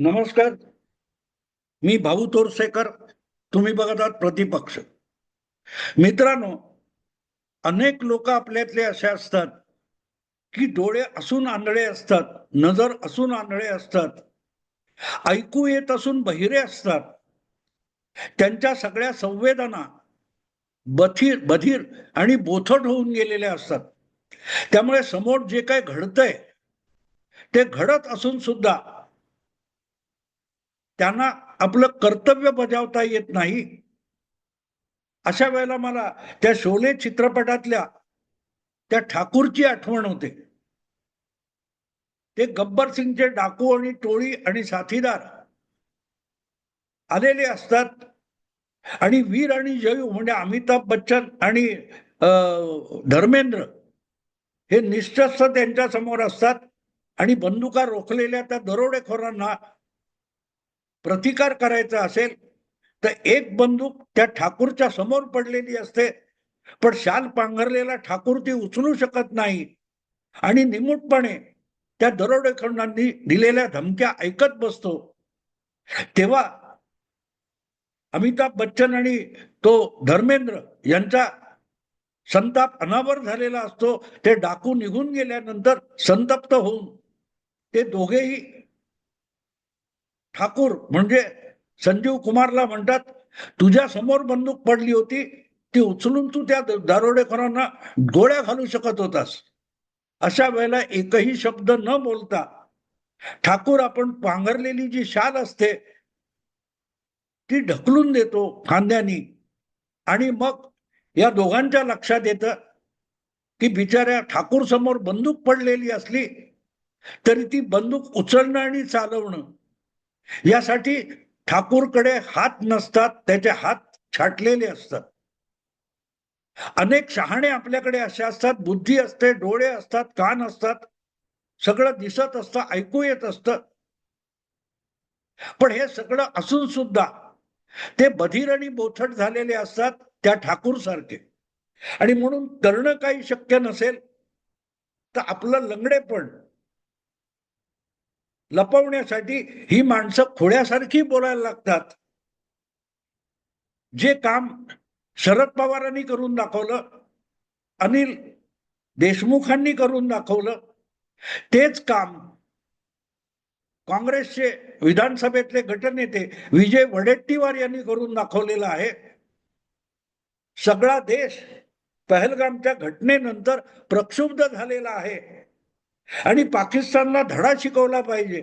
नमस्कार. मी भाऊ तोरसेकर तुम्ही बघत आहात प्रतिपक्ष. मित्रांनो अनेक लोक आपल्यातले असे असतात की डोळे असून आंधळे असतात नजर असून आंधळे असतात ऐकू येत असून बहिरे असतात. त्यांच्या सगळ्या संवेदना बथीर बधीर आणि बोथट होऊन गेलेल्या असतात. त्यामुळे समोर जे काय घडतंय ते घडत असून सुद्धा त्यांना आपलं कर्तव्य बजावता येत नाही. अशा वेळेला मला त्या शोले चित्रपटातल्या त्या ठाकूरची आठवण होते. ते गब्बर सिंगचे डाकू आणि टोळी आणि साथीदार आलेले असतात. आणि वीर आणि जयू म्हणजे अमिताभ बच्चन आणि अं, धर्मेंद्र हे निश्चस्त त्यांच्यासमोर असतात. आणि बंदुका रोखलेल्या त्या दरोडेखोरांना प्रतिकार करायचा असेल तर एक बंदूक त्या ठाकूरच्या समोर पडलेली असते. पण शाल पांघरलेला ठाकूर ती उचलू शकत नाही. आणि निमूटपणे त्या दरोडेखोरांनी दिलेल्या धमक्या ऐकत बसतो. तेव्हा अमिताभ बच्चन आणि तो धर्मेंद्र यांचा संताप अनावर झालेला असतो. ते डाकू निघून गेल्यानंतर संतप्त होऊन ते दोघेही ठाकूर म्हणजे संजीव कुमारला म्हणतात तुझ्या समोर बंदूक पडली होती ती उचलून तू त्या दारोडेखोरांना गोळ्या घालू शकत होतास. अशा वेळेला एकही शब्द न बोलता ठाकूर आपण पांघरलेली जी शाल असते ती ढकलून देतो खांद्यानी. आणि मग या दोघांच्या लक्षात येतं की बिचाऱ्या ठाकूर समोर बंदूक पडलेली असली तरी ती बंदूक उचलणं आणि चालवणं यासाठी ठाकूरकडे हात नसतात त्याचे हात छाटलेले असतात. अनेक शहाणे आपल्याकडे असे असतात बुद्धी असते डोळे असतात कान असतात सगळं दिसत असतं ऐकू येत असतं. पण हे सगळं असून सुद्धा ते बधीर आणि बोथट झालेले असतात त्या ठाकूर सारखे. आणि म्हणून करणं काही शक्य नसेल तर आपलं लंगडेपण लपवण्यासाठी ही माणसं खोड्यासारखी बोलायला लागतात. जे काम शरद पवारांनी करून दाखवलं अनिल देशमुखांनी करून दाखवलं तेच काम काँग्रेसचे विधानसभेतले गटनेते विजय वडेट्टीवार यांनी करून दाखवलेलं आहे. सगळा देश पहलगामच्या घटनेनंतर प्रक्षुब्ध झालेला आहे. आणि पाकिस्तानला धडा शिकवला पाहिजे.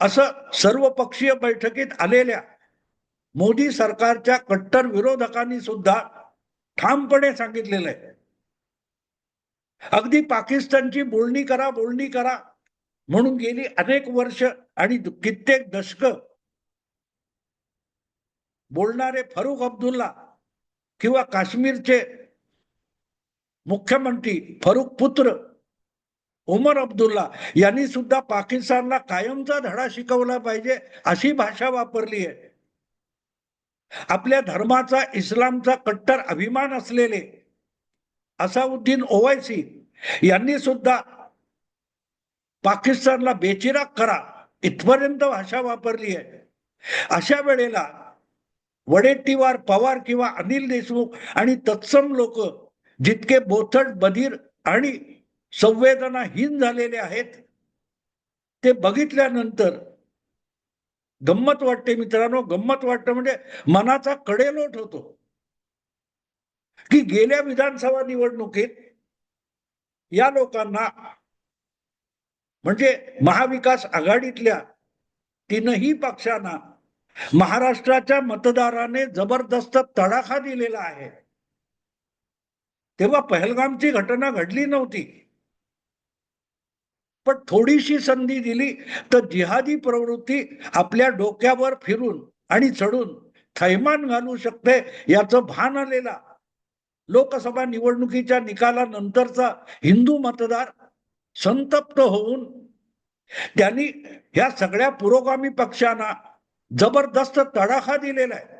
असं सर्वपक्षीय बैठकीत आलेल्या मोदी सरकारच्या कट्टर विरोधकांनी सुद्धा ठामपणे सांगितलेलं आहे. अगदी पाकिस्तानची बोलणी करा बोलणी करा म्हणून गेली अनेक वर्ष आणि कित्येक दशक बोलणारे फारुख अब्दुल्ला किंवा काश्मीरचे मुख्यमंत्री फारुख पुत्र उमर अब्दुल्ला यांनी सुद्धा पाकिस्तानला कायमचा धडा शिकवला पाहिजे अशी भाषा वापरली आहे. आपल्या धर्माचा इस्लामचा कट्टर अभिमान असलेले असाउद्दीन ओवैसी यांनी सुद्धा पाकिस्तानला बेचिराग करा इथपर्यंत भाषा वापरली आहे. अशा वेळेला वडेट्टीवार पवार किंवा अनिल देशमुख आणि तत्सम लोक जितके बोथट बधीर आणि संवेदनाहीन झालेले आहेत. ते बघितल्यानंतर गंमत वाटते मित्रांनो. गंमत वाटतं म्हणजे मनाचा कडेलोट होतो. की गेल्या विधानसभा निवडणुकीत या लोकांना म्हणजे महाविकास आघाडीतल्या तीनही पक्षांना महाराष्ट्राच्या मतदाराने जबरदस्त तडाखा दिलेला आहे. तेव्हा पहलगामची घटना घडली नव्हती. पण थोडीशी संधी दिली तर जिहादी प्रवृत्ती आपल्या डोक्यावर फिरून आणि चढून थैमान घालू शकते याचं भान आलेला. लोकसभा निवडणुकीच्या निकालानंतरचा हिंदू मतदार संतप्त होऊन त्यांनी ह्या सगळ्या पुरोगामी पक्षांना जबरदस्त तडाखा दिलेला आहे.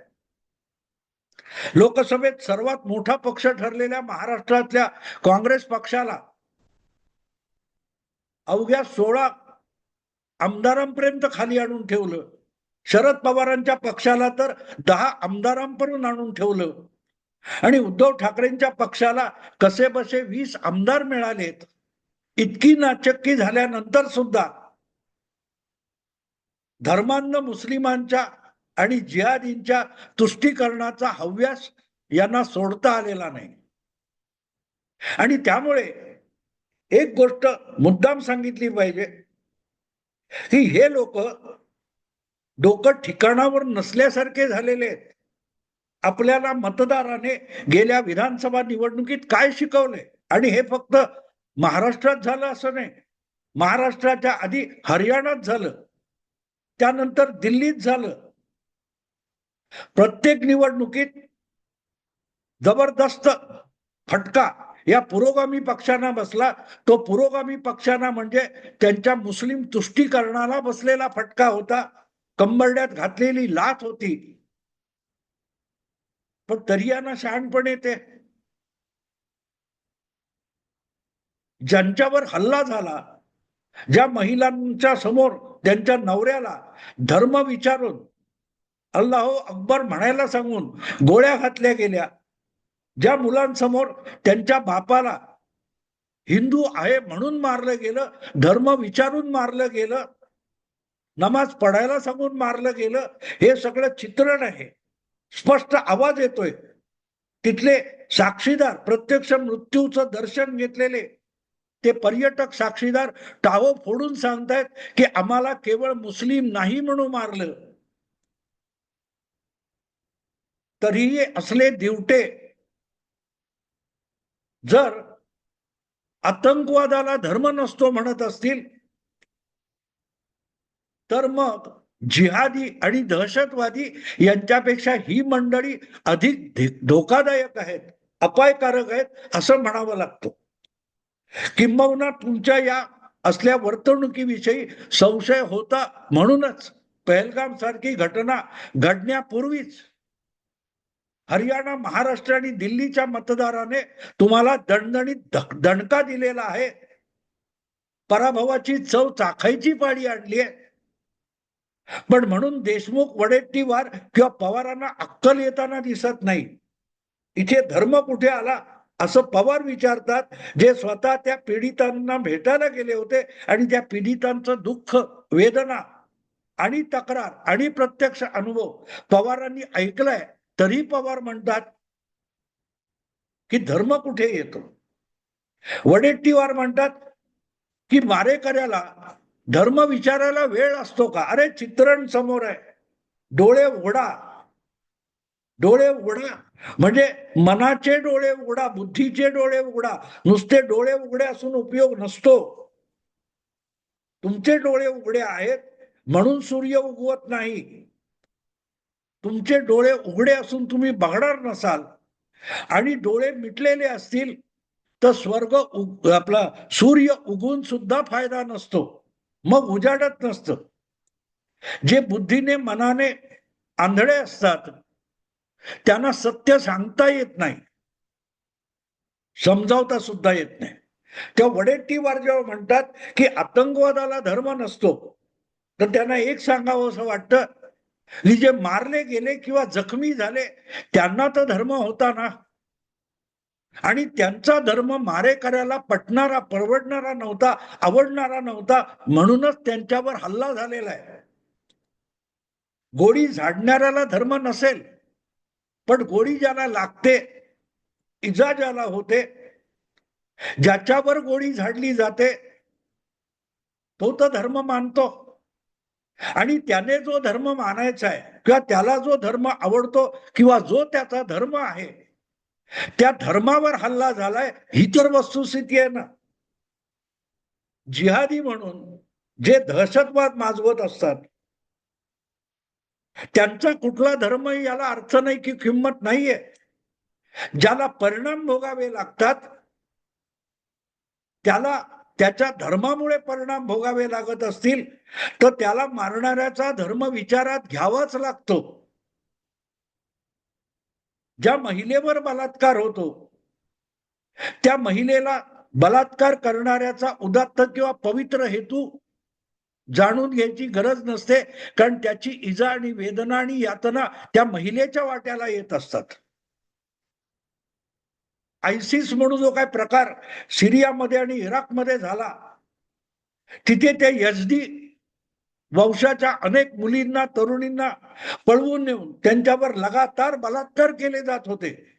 लोकसभेत सर्वात मोठा पक्ष ठरलेल्या महाराष्ट्रातल्या काँग्रेस पक्षाला अवघ्या सोळा आमदारांपर्यंत खाली आणून ठेवलं. शरद पवारांच्या पक्षाला तर दहा आमदारांपर्यंत आणून ठेवलं. आणि उद्धव ठाकरेंच्या पक्षाला कसे बसे वीस आमदार मिळालेत. इतकी नाचक्की झाल्यानंतर सुद्धा धर्मांध मुस्लिमांच्या आणि जिहादींच्या तुष्टीकरणाचा हव्यास यांना सोडता आलेला नाही. आणि त्यामुळे एक गोष्ट मुद्दाम सांगितली पाहिजे. की हे लोक डोकं ठिकाणावर नसल्यासारखे झालेले आहेत. आपल्याला मतदाराने गेल्या विधानसभा निवडणुकीत काय शिकवले? आणि हे फक्त महाराष्ट्रात झालं असं नाही. महाराष्ट्राच्या आधी हरियाणात झालं. त्यानंतर दिल्लीत झालं. प्रत्येक निवडणुकीत जबरदस्त फटका या पुरोगामी पक्षांना बसला. तो पुरोगामी पक्षांना म्हणजे त्यांच्या मुस्लिम तुष्टीकरणाला बसलेला फटका होता. कंबरड्यात घातलेली लाथ होती. पण तरी यांना ते ज्यांच्यावर हल्ला झाला ज्या महिलांच्या समोर त्यांच्या नवऱ्याला धर्म विचारून अल्लाहो अकबर म्हणायला सांगून गोळ्या घातल्या गेल्या. ज्या मुलांसमोर त्यांच्या बापाला हिंदू आहे म्हणून मारलं गेलं धर्म विचारून मारलं गेलं नमाज पढायला सांगून मारलं गेलं हे सगळं चित्रण आहे. स्पष्ट आवाज येतोय. तिथले साक्षीदार प्रत्यक्ष मृत्यूचं दर्शन घेतलेले ते पर्यटक साक्षीदार टावो फोडून सांगतायत की आम्हाला केवळ मुस्लिम नाही म्हणून मारलं. तरीही असले दिवटे जर आतंकवादाला धर्म नसतो म्हणत असतील तर मग जिहादी आणि दहशतवादी यांच्यापेक्षा ही मंडळी अधिक धोकादायक आहेत अपायकारक आहेत असं म्हणावं लागतं. किंबहुना तुमच्या या असल्या वर्तणुकीविषयी संशय होता म्हणूनच पहलगाम सारखी घटना घडण्यापूर्वीच हरियाणा महाराष्ट्र आणि दिल्लीच्या मतदाराने तुम्हाला दणदणीत दणका दिलेला आहे. पराभवाची चव चाखायची पाळी आणली आहे. पण म्हणून देशमुख वडेट्टीवार किंवा पवारांना अक्कल येताना दिसत नाही. इथे धर्म कुठे आला? असं पवार विचारतात जे स्वतः त्या पीडितांना भेटायला गेले होते आणि त्या पीडितांचं दुःख वेदना आणि तक्रार आणि प्रत्यक्ष अनुभव पवारांनी ऐकलाय. तरी पवार म्हणतात की धर्म कुठे येतो? वडेट्टीवार म्हणतात की मारेकऱ्याला धर्म विचारायला वेळ असतो का? अरे चित्रण समोर आहे. डोळे उघडा डोळे उघडा म्हणजे मनाचे डोळे उघडा बुद्धीचे डोळे उघडा नुसते डोळे उघडे असून उपयोग नसतो. तुमचे डोळे उघडे आहेत म्हणून सूर्य उगवत नाही. तुमचे डोळे उघडे असून तुम्ही बघणार नसाल आणि डोळे मिटलेले असतील तर स्वर्ग उग- आपला सूर्य उगून सुद्धा फायदा नसतो मग उजाडत नसतं. जे बुद्धीने मनाने आंधळे असतात त्यांना सत्य सांगता येत नाही समजावता सुद्धा येत नाही. त्या वडेट्टीवार जेव्हा म्हणतात की आतंकवादाला धर्म नसतो. तर त्यांना एक सांगावं असं वाटतं हे जे मारले गेले किंवा जखमी झाले त्यांना तर धर्म होता ना. आणि त्यांचा धर्म मारेकऱ्याला पटणारा परवडणारा नव्हता आवडणारा नव्हता म्हणूनच त्यांच्यावर हल्ला झालेला आहे. गोळी झाडणाऱ्याला धर्म नसेल पण गोळी ज्याला लागते इजा ज्याला होते ज्याच्यावर गोळी झाडली जाते तो तर धर्म मानतो. आणि त्याने जो धर्म मानायचा आहे किंवा त्याला जो धर्म आवडतो किंवा जो त्याचा धर्म आहे त्या धर्मावर हल्ला झालाय ही तर वस्तुस्थिती आहे ना. जिहादी म्हणून जे दहशतवाद माजवत असतात त्यांचा कुठला धर्म याला अर्थ नाही की किंमत नाहीये. ज्याला परिणाम भोगावे लागतात त्याला त्याच्या धर्मामुळे परिणाम भोगावे लागत असतील तर त्याला मारणाऱ्याचा धर्म विचारात घ्यावाच लागतो. ज्या महिलेवर बलात्कार होतो त्या महिलेला बलात्कार करणाऱ्याचा उदात्त किंवा पवित्र हेतू जाणून घ्यायची गरज नसते कारण त्याची इजा आणि वेदना आणि यातना त्या महिलेच्या वाट्याला येत असतात. आयसिस म्हणून जो काय प्रकार सिरियामध्ये आणि इराकमध्ये झाला तिथे त्या यजदी वंशाच्या अनेक मुलींना तरुणींना पळवून नेऊन त्यांच्यावर लगातार बलात्कार केले जात होते.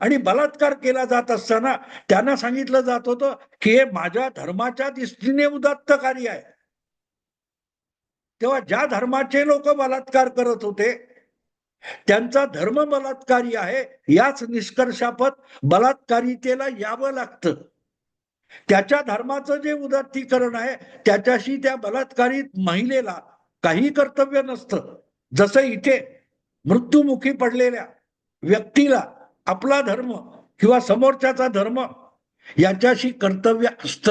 आणि बलात्कार केला जात असताना त्यांना सांगितलं जात होतं की हे माझ्या धर्माच्या दृष्टीने उदात्त कार्य आहे. तेव्हा ज्या धर्माचे लोक बलात्कार करत होते त्यांचा धर्म बलात्कारी आहे याच निष्कर्षापत बलात्कारितेला यावं लागतं. त्याच्या धर्माचं जे उदात्तीकरण आहे त्याच्याशी त्या बलात्कारित महिलेला काही कर्तव्य नसतं. जसं इथे मृत्युमुखी पडलेल्या व्यक्तीला आपला धर्म किंवा समोरच्याचा धर्म याच्याशी कर्तव्य असत.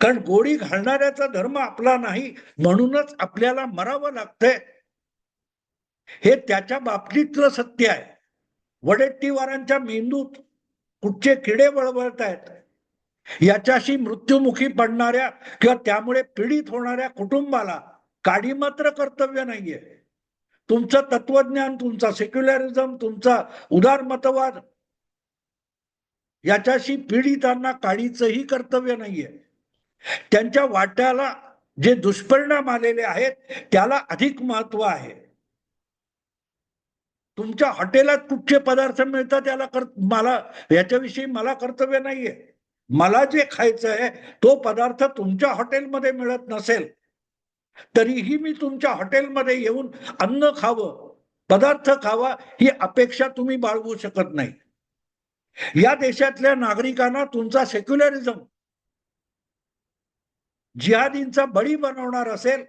कारण गोळी घालणाऱ्याचा धर्म आपला नाही म्हणूनच आपल्याला मरावं लागतंय. हे त्याच्या बाबतीतलं सत्य आहे. वडेट्टीवारांच्या मेंदूत कुठचे किडे बळबळत आहेत याच्याशी मृत्युमुखी पडणाऱ्या किंवा त्यामुळे पीडित होणाऱ्या कुटुंबाला काडी मात्र कर्तव्य नाहीये. तुमचं तत्वज्ञान तुमचा सेक्युलरिझम तुमचा उदारमतवाद याच्याशी पीडितांना काडीचंही कर्तव्य नाहीये. त्यांच्या वाट्याला जे दुष्परिणाम आलेले आहेत त्याला अधिक महत्त्व आहे. तुमच्या हॉटेलात कुठचे पदार्थ मिळतात त्याला कर मला याच्याविषयी मला कर्तव्य नाहीये. मला जे खायचं आहे तो पदार्थ तुमच्या हॉटेलमध्ये मिळत नसेल तरीही मी तुमच्या हॉटेलमध्ये येऊन अन्न खावं पदार्थ खावा ही अपेक्षा तुम्ही बाळगू शकत नाही. या देशातल्या नागरिकांना तुमचा सेक्युलरिझम जिहादींचा बळी बनवणार असेल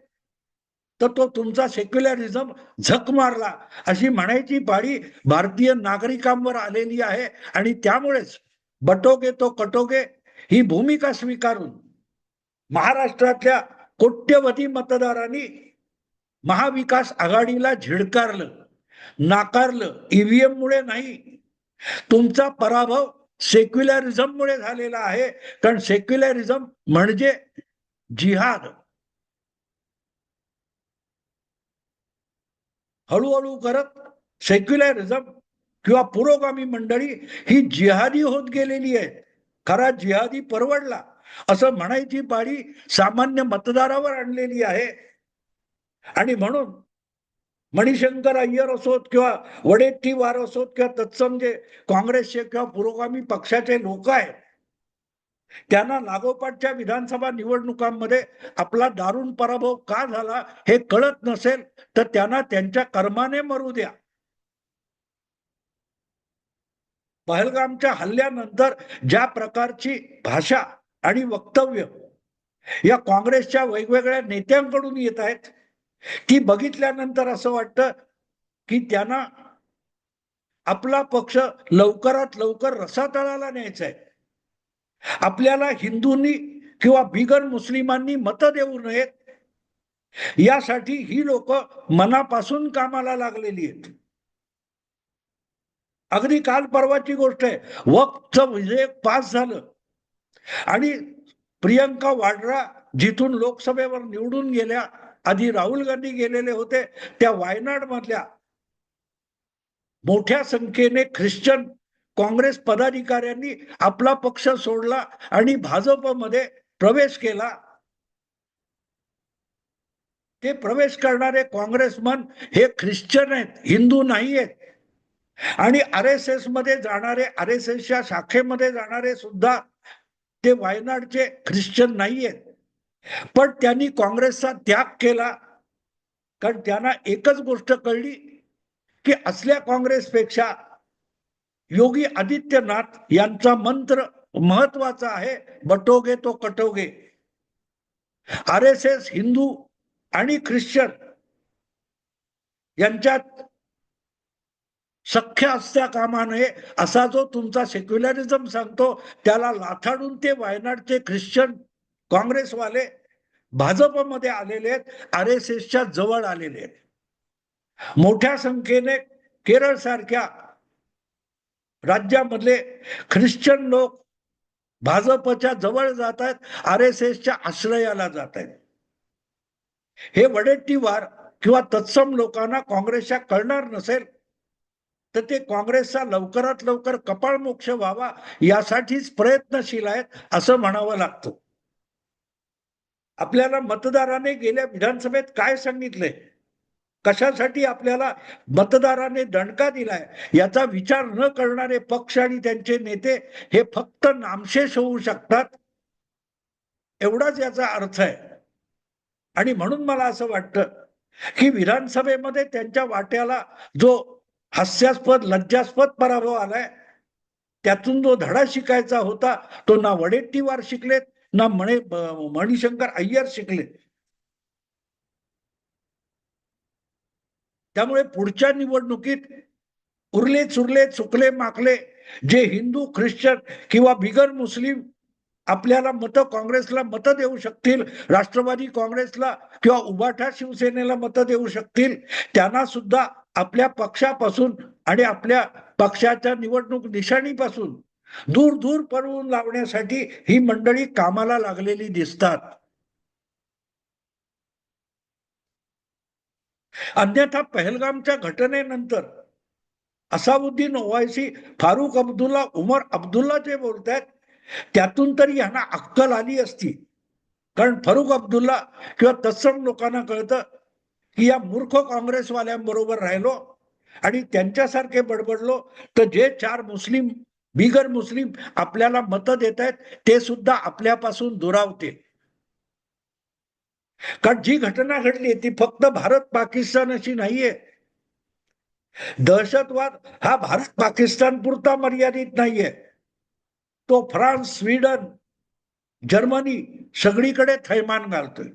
तर तो तुमचा सेक्युलरिझम झक मारला. अशी म्हणायची पाळी भारतीय नागरिकांवर आलेली आहे. आणि त्यामुळेच बटोगे तो कटोगे ही भूमिका स्वीकारून महाराष्ट्रातल्या कोट्यवधी मतदारांनी महाविकास आघाडीला झिडकारलं नाकारलं ईव्हीएम मुळे नाही. तुमचा पराभव सेक्युलरिझम मुळे झालेला आहे. कारण सेक्युलरिझम म्हणजे जिहाद. हळूहळू करत सेक्युलरिझम किंवा पुरोगामी मंडळी ही जिहादी होत गेलेली आहे. खरा जिहादी परवडला असं म्हणायची पाळी सामान्य मतदारावर आणलेली आहे. आणि म्हणून मणिशंकर अय्यर असोत किंवा वडेट्टीवार असोत किंवा तत्सम जे काँग्रेसचे किंवा पुरोगामी पक्षाचे लोक आहेत त्यांना लागोपाठच्या विधानसभा निवडणुकांमध्ये आपला दारुण पराभव का झाला हे कळत नसेल तर त्यांना त्यांच्या कर्माने मरू द्या. पहलगामच्या हल्ल्यानंतर ज्या प्रकारची भाषा आणि वक्तव्य या काँग्रेसच्या वेगवेगळ्या नेत्यांकडून येत आहेत ती बघितल्यानंतर असं वाटतं की त्यांना आपला पक्ष लवकरात लवकर रसातळाला न्यायचा आहे. आपल्याला हिंदूंनी किंवा बिगर मुस्लिमांनी मतं देऊ नयेत. यासाठी ही लोक मनापासून कामाला लागलेली आहेत. अगदी काल परवाची गोष्ट आहे. वक्त विधेयक पास झालं. आणि प्रियंका वाड्रा जिथून लोकसभेवर निवडून गेल्या आधी राहुल गांधी गेलेले होते त्या वायनाड मधल्या मोठ्या संख्येने ख्रिश्चन काँग्रेस पदाधिकाऱ्यांनी आपला पक्ष सोडला आणि भाजपमध्ये प्रवेश केला. ते प्रवेश करणारे काँग्रेसमन हे ख्रिश्चन आहेत हिंदू नाही आहेत. आणि आर एस एसमध्ये जाणारे आर एस एसच्या शाखेमध्ये जाणारे सुद्धा ते वायनाडचे ख्रिश्चन नाही आहेत. पण त्यांनी काँग्रेसचा त्याग केला. कारण त्यांना एकच गोष्ट कळली की असल्या काँग्रेसपेक्षा योगी आदित्यनाथ यांचा मंत्र महत्त्वाचा आहे बटोगे तो कटोगे. आर एस एस हिंदू आणि ख्रिश्चन यांच्यात सख्य असत्या कामा नये असा जो तुमचा सेक्युलरिझम सांगतो त्याला लाथाडून ते वायनाडचे ख्रिश्चन काँग्रेसवाले भाजपमध्ये आलेले आहेत आर एस एसच्या जवळ आलेले आहेत. मोठ्या संख्येने केरळ सारख्या राज्यामधले ख्रिश्चन लोक भाजपच्या जवळ जात आहेत आर एस एसच्या आश्रयाला जात आहेत. हे वडेट्टीवार किंवा तत्सम लोकांना काँग्रेसच्या कळणार नसेल तर ते काँग्रेसचा लवकरात लवकर कपाळमोक्ष व्हावा यासाठीच प्रयत्नशील आहेत असं म्हणावं लागतं. आपल्याला मतदाराने गेल्या विधानसभेत काय सांगितलंय? कशासाठी आपल्याला मतदाराने दणका दिलाय? याचा विचार न करणारे पक्ष आणि त्यांचे नेते हे फक्त नामशेष होऊ शकतात? एवढाच याचा अर्थ आहे. आणि म्हणून मला असं वाटतं की विधानसभेमध्ये त्यांच्या वाट्याला जो हास्यास्पद लज्जास्पद पराभव आलाय त्यातून जो धडा शिकायचा होता तो ना वडेट्टीवार शिकलेत ना मणे मणिशंकर अय्यर शिकले त्यामुळे पुढच्या निवडणुकीत उरले चुरले चुकले माकले जे हिंदू ख्रिश्चन किंवा बिगर मुस्लिम आपल्याला मतं काँग्रेसला मतं देऊ शकतील राष्ट्रवादी काँग्रेसला किंवा उबाठा शिवसेनेला मतं देऊ शकतील त्यांना सुद्धा आपल्या पक्षापासून आणि आपल्या पक्षाच्या निवडणूक निशाणीपासून दूर दूर पळवून लावण्यासाठी ही मंडळी कामाला लागलेली दिसतात. अन्यथा पहलगामच्या घटनेनंतर असाउद्दीन ओवायसी फारुख अब्दुल्ला उमर अब्दुल्ला जे बोलतायत त्यातून तरी यांना अक्कल आली असती. कारण फारुख अब्दुल्ला किंवा तत्सम लोकांना कळतं की या मूर्ख काँग्रेसवाल्यांबरोबर राहिलो आणि त्यांच्यासारखे बडबडलो तर जे चार मुस्लिम बिगर मुस्लिम आपल्याला मतं देत आहेत ते सुद्धा आपल्यापासून दुरावतील. कारण जी घटना घडली ती फक्त भारत पाकिस्तान अशी नाहीये. दहशतवाद हा भारत पाकिस्तान पुरता मर्यादित नाहीये. तो फ्रान्स स्वीडन जर्मनी सगळीकडे थैमान घालतोय.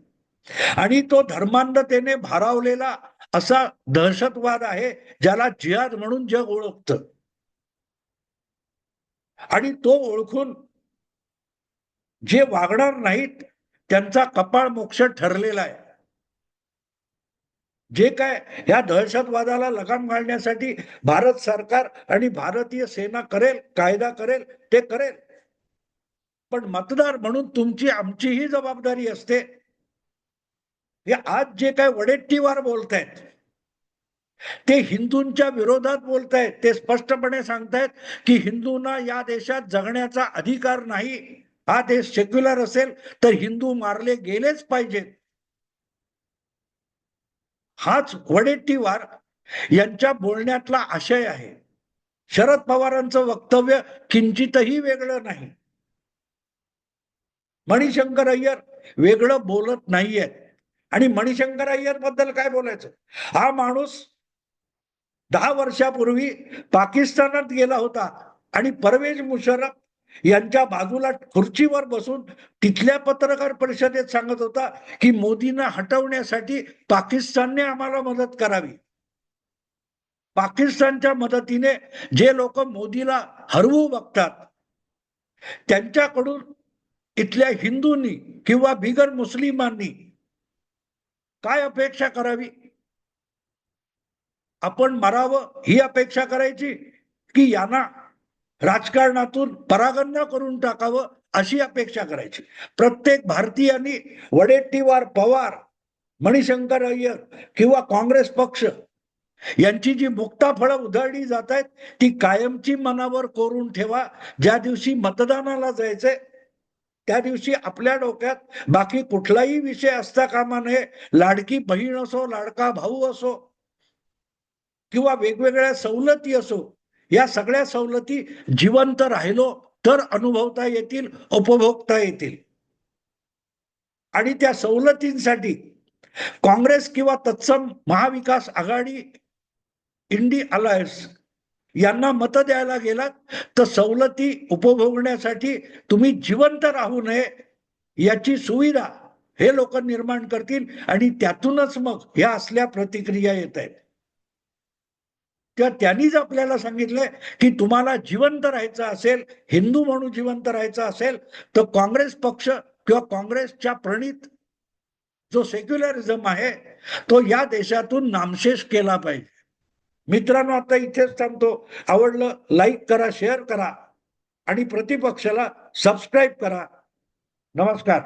आणि तो धर्मांधतेने भारावलेला असा दहशतवाद आहे ज्याला जिहाद म्हणून जग ओळखतं. आणि तो ओळखून जे वागणार नाहीत त्यांचा कपाळ मोक्ष ठरलेला आहे. जे काय या दहशतवादाला लगाम घालण्यासाठी भारत सरकार आणि भारतीय सेना करेल कायदा करेल ते करेल. पण मतदार म्हणून तुमची आमची ही जबाबदारी असते. हे आज जे काय वडेट्टीवार बोलतायत ते हिंदूंच्या विरोधात बोलतायत ते स्पष्टपणे सांगतायत की हिंदूंना या देशात जगण्याचा अधिकार नाही. हा देश सेक्युलर असेल तर हिंदू मारले गेलेच पाहिजेत हाच वडेट्टीवार यांच्या बोलण्यातला आशय आहे. शरद पवारांचं वक्तव्य किंचितही वेगळं नाही. मणिशंकर अय्यर वेगळं बोलत नाहीये आणि मणिशंकर अय्यरबद्दल काय बोलायचं? हा माणूस दहा वर्षापूर्वी पाकिस्तानात गेला होता आणि परवेज मुशर्रफ यांच्या बाजूला खुर्चीवर बसून तिथल्या पत्रकार परिषदेत सांगत होता की मोदींना हटवण्यासाठी पाकिस्तानने आम्हाला मदत करावी. पाकिस्तानच्या मदतीने जे लोक मोदीला हरवू बघतात त्यांच्याकडून इथल्या हिंदूंनी किंवा बिगर मुस्लिमांनी काय अपेक्षा करावी? आपण मरावं ही अपेक्षा करायची की यांना राजकारणातून परागण करून टाकावं अशी अपेक्षा करायची. प्रत्येक भारतीयांनी वडेट्टीवार पवार मणिशंकर अय्यर किंवा काँग्रेस पक्ष यांची जी मुक्ताफळं उधळली जात आहेत ती कायमची मनावर कोरून ठेवा. ज्या दिवशी मतदानाला जायचंय त्या दिवशी आपल्या डोक्यात बाकी कुठलाही विषय असता कामा नये. लाडकी बहीण असो लाडका भाऊ असो किंवा वेगवेगळ्या सवलती असो या सगळ्या सवलती जिवंत राहिलो तर अनुभवता येतील उपभोगता येतील. आणि त्या सवलतींसाठी काँग्रेस किंवा तत्सम महाविकास आघाडी इंडी अलायन्स यांना मत द्यायला गेलात तर सवलती उपभोगण्यासाठी तुम्ही जिवंत राहू नये याची सुविधा हे लोक निर्माण करतील आणि त्यातूनच मग ह्या असल्या प्रतिक्रिया येत आहेत. त्या त्यांनीच आपल्याला सांगितलंय की तुम्हाला जिवंत राहायचं असेल हिंदू म्हणून जिवंत राहायचं असेल तर काँग्रेस पक्ष किंवा काँग्रेसच्या प्रणित जो सेक्युलरिझम आहे तो या देशातून नामशेष केला पाहिजे. मित्रांनो आता इथेच थांबतो. आवडलं लाईक करा शेअर करा आणि प्रतिपक्षाला सबस्क्राईब करा. नमस्कार.